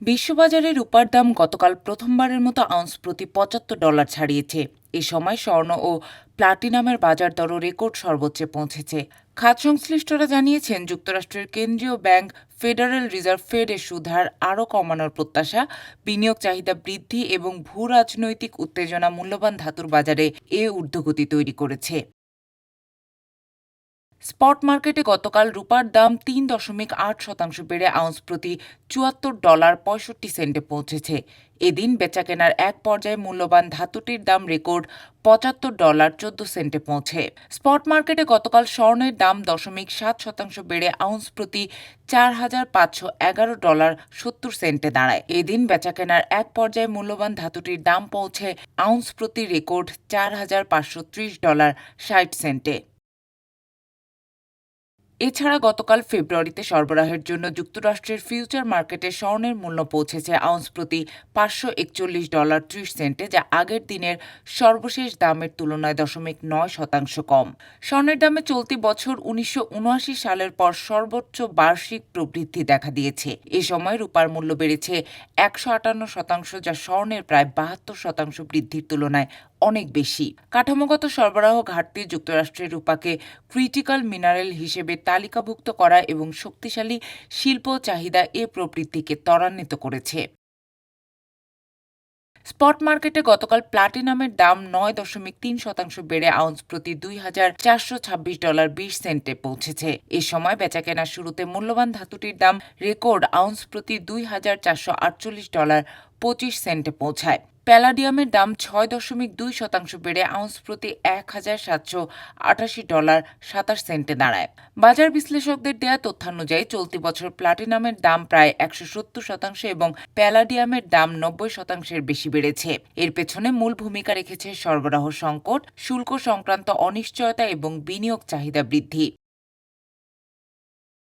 বিশ্ববাজারে রূপার দাম গতকাল প্রথমবারের মতো আউন্স প্রতি পঁচাত্তর ডলার ছাড়িয়েছে। এ সময় স্বর্ণ ও প্লাটিনামের বাজার দরও রেকর্ড সর্বোচ্চে পৌঁছেছে। খাত সংশ্লিষ্টরা জানিয়েছেন, যুক্তরাষ্ট্রের কেন্দ্রীয় ব্যাংক ফেডারেল রিজার্ভ ফেডের সুধার আরও কমানোর প্রত্যাশা, বিনিয়োগ চাহিদা বৃদ্ধি এবং ভূ রাজনৈতিক উত্তেজনা মূল্যবান ধাতুর বাজারে এ ঊর্ধ্বগতি তৈরি করেছে। স্পট মার্কেটে গতকাল রূপার দাম তিন দশমিক আট শতাংশ বেড়ে আউন্স প্রতি চুয়াত্তর ডলার পঁয়ষট্টি সেন্টে পৌঁছেছে। এদিন বেচাকেনার এক পর্যায়ে মূল্যবান ধাতুটির দাম রেকর্ড পঁচাত্তর ডলার চোদ্দ সেন্টে পৌঁছে। স্পট মার্কেটে গতকাল স্বর্ণের দাম দশমিক সাত শতাংশ বেড়ে আউন্স প্রতি চার হাজার পাঁচশো এগারো ডলার সত্তর সেন্টে দাঁড়ায়। এদিন বেচাকেনার এক পর্যায়ে মূল্যবান ধাতুটির দাম পৌঁছে আউন্স প্রতি রেকর্ড চার হাজার পাঁচশো ত্রিশ ডলার ষাট সেন্টে। এছাড়া গতকাল ফেব্রুয়ারিতে সরবরাহের জন্য যুক্তরাষ্ট্রের ফিউচার মার্কেটে স্বর্ণের মূল্য পৌঁছেছে আউন্স প্রতি পাঁচশো একচল্লিশ ডলার ত্রিশ সেন্টে, যা আগের দিনের সর্বশেষ দামের তুলনায় দশমিক নয় শতাংশ কম। স্বর্ণের দামে চলতি বছর উনিশশো উনআশি সালের পর সর্বোচ্চ বার্ষিক প্রবৃদ্ধি দেখা দিয়েছে। এ সময় রূপার মূল্য বেড়েছে একশো আটান্ন শতাংশ, যা স্বর্ণের প্রায় বাহাত্তর শতাংশ বৃদ্ধির তুলনায় অনেক বেশি। কাঠামোগত সরবরাহ ঘাটতি যুক্তরাষ্ট্রের রূপাকে ক্রিটিক্যাল মিনারেল হিসেবে তালিকাভুক্ত করা এবং শক্তিশালী শিল্প চাহিদা এ প্রবৃত্তিকে ত্বরান্বিত করেছে। স্পট মার্কেটে গতকাল প্লাটিনামের দাম নয় দশমিক তিন শতাংশ বেড়ে আউন্স প্রতি দুই হাজার চারশো ছাব্বিশ ডলার বিশ সেন্টে পৌঁছেছে। এ সময় বেচাকেনার শুরুতে মূল্যবান ধাতুটির দাম রেকর্ড আউন্স প্রতি দুই হাজার চারশো আটচল্লিশ ডলার পঁচিশ সেন্টে পৌঁছায়। প্যালাডিয়ামের দাম ছয় দশমিক দুই শতাংশ বেড়ে আউন্স প্রতি এক হাজার সাতশো আটাশি ডলার সাতাশ সেন্টে দাঁড়ায়। বাজার বিশ্লেষকদের দেয়া তথ্যানুযায়ী চলতি বছর প্লাটিনামের দাম প্রায় একশো সত্তর শতাংশ এবং প্যালাডিয়ামের দাম নব্বই শতাংশের বেশি বেড়েছে। এর পেছনে মূল ভূমিকা রেখেছে সরবরাহ সংকট, শুল্ক সংক্রান্ত অনিশ্চয়তা এবং বিনিয়োগ চাহিদা বৃদ্ধি।